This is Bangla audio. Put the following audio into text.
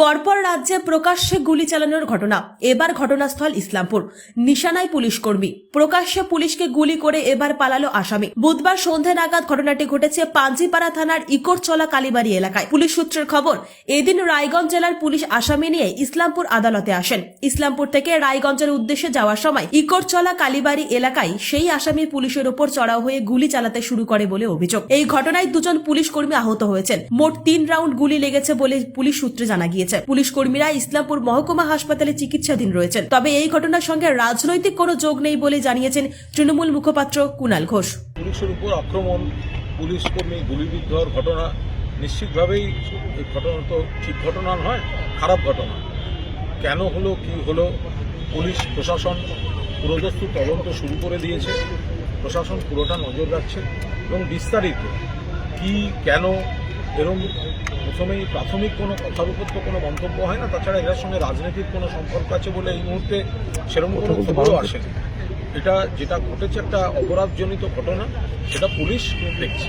পরপর রাজ্যে প্রকাশ্যে গুলি চালানোর ঘটনা। এবার ঘটনাস্থল ইসলামপুর। নিশানায় পুলিশ কর্মী। প্রকাশ্যে পুলিশকে গুলি করে এবার পালালো আসামি। বুধবার সন্ধে নাগাদ ঘটনাটি ঘটেছে পাঞ্জিপাড়া থানার ইকোরচলা কালীবাড়ি এলাকায়। পুলিশ সূত্রের খবর, এদিন রায়গঞ্জ জেলার পুলিশ আসামি নিয়ে ইসলামপুর আদালতে আসেন। ইসলামপুর থেকে রায়গঞ্জের উদ্দেশ্যে যাওয়ার সময় ইকোরচলা কালীবাড়ি এলাকায় সেই আসামি পুলিশের ওপর চড়াও হয়ে গুলি চালাতে শুরু করে বলে অভিযোগ। এই ঘটনায় দুজন পুলিশ কর্মী আহত হয়েছেন। মোট তিন রাউন্ড গুলি লেগেছে বলে পুলিশ সূত্রে জানা গিয়েছে। পুলিশ কর্মীরা ইসলামপুর মহকুমা হাসপাতালে চিকিৎসাধীন রয়েছেন। তবে এই ঘটনার সঙ্গে রাজনৈতিক কোনো যোগ নেই বলে জানিয়েছেন তৃণমূল মুখপাত্র কুণাল ঘোষ। পুলিশের উপর আক্রমণ, পুলিশ কর্মী গুলিবিদ্ধ ঘটনা, নিশ্চিতভাবেই এই ঘটনা তো ঠিক ঘটনা নয়, খারাপ ঘটনা। কেন হলো, কি হলো, পুলিশ, প্রশাসন পুরোদস্তু তদন্ত শুরু করে দিয়েছে। প্রশাসন পুরোটা নজর রাখছে এবং বিস্তারিত কি, কেন, এরম প্রথমেই প্রাথমিক কোনো কথার উপর তো কোনো মন্তব্য হয় না তাছাড়া এদের সঙ্গে রাজনীতির কোনো সম্পর্ক আছে বলে এই মুহূর্তে সেরকম কোনো খবরও আসেনি। এটা যেটা ঘটেছে একটা অপরাধজনিত ঘটনা সেটা পুলিশ দেখছে।